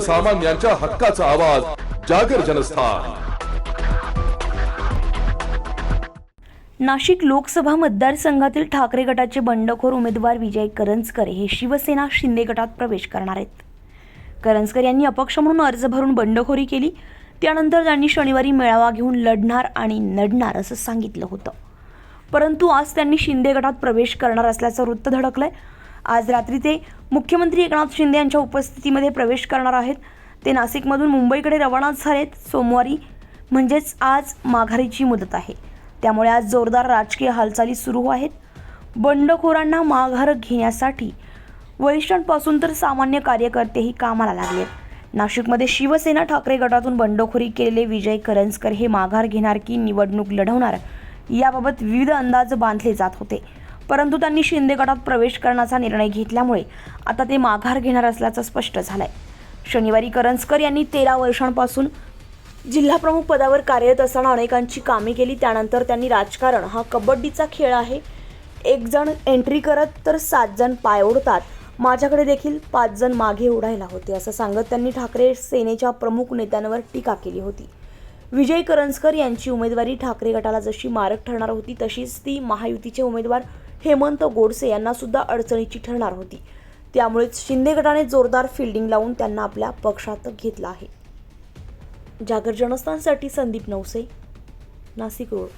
सर्वसामान्यांच्या हक्काचा आवाज जागर जनस्थान. नाशिक लोकसभा मतदारसंघातील ठाकरे गटाचे बंडखोर उमेदवार विजय करंजकर हे शिवसेना शिंदे गटात प्रवेश करणार आहेत. करंजकर यांनी अपक्ष म्हणून अर्ज भरून बंडखोरी केली. त्यानंतर त्यांनी शनिवारी मेळावा घेऊन लढणार आणि नडणार असं सांगितलं होतं. परंतु आज त्यांनी शिंदे गटात प्रवेश करणार असल्याचं वृत्त धडकलंय. आज रात्री ते मुख्यमंत्री एकनाथ शिंदे यांच्या उपस्थितीमध्ये प्रवेश करणार आहेत. ते नाशिकमधून मुंबईकडे रवाना झालेत. सोमवारी म्हणजेच आज माघारीची मुदत आहे. त्यामुळे आज जोरदार राजकीय हालचाली सुरू आहेत. बंडखोरांना माघार घेण्यासाठी वरिष्ठांपासून तर सामान्य कार्यकर्तेही कामाला लागले नाशिकमध्ये शिवसेना ठाकरे गटातून बंडखोरी केलेले विजय करंजकर हे माघार घेणार की निवडणूक लढवणार याबाबत विविध अंदाज बांधले जात होते. परंतु त्यांनी शिंदे गटात प्रवेश करण्याचा निर्णय घेतल्यामुळे आता ते माघार घेणार असल्याचं स्पष्ट झालंय. शनिवारी करंजकर यांनी तेरा वर्षांपासून जिल्हा प्रमुख पदावर कार्यरत असताना अनेकांची कामे केली त्यानंतर त्यांनी राजकारण हा कबड्डीचा खेळ आहे. एक जण एंट्री करत तर सात जण पाय ओढतात. माझ्याकडे देखील पाच जण मागे ओढायला होते असं सांगत त्यांनी ठाकरे सेनेच्या प्रमुख नेत्यांवर टीका केली होती. विजय करंजकर यांची उमेदवारी ठाकरे गटाला जशी मारक ठरणार होती तशीच ती महायुतीचे उमेदवार हेमंत गोडसे यांना सुद्धा अडचणीची ठरणार होती. त्यामुळेच शिंदे गटाने जोरदार फिल्डिंग लावून त्यांना आपल्या पक्षात घेतलं आहे. जागर जनस्थानसाठी संदीप नवसे नाशिक रोड.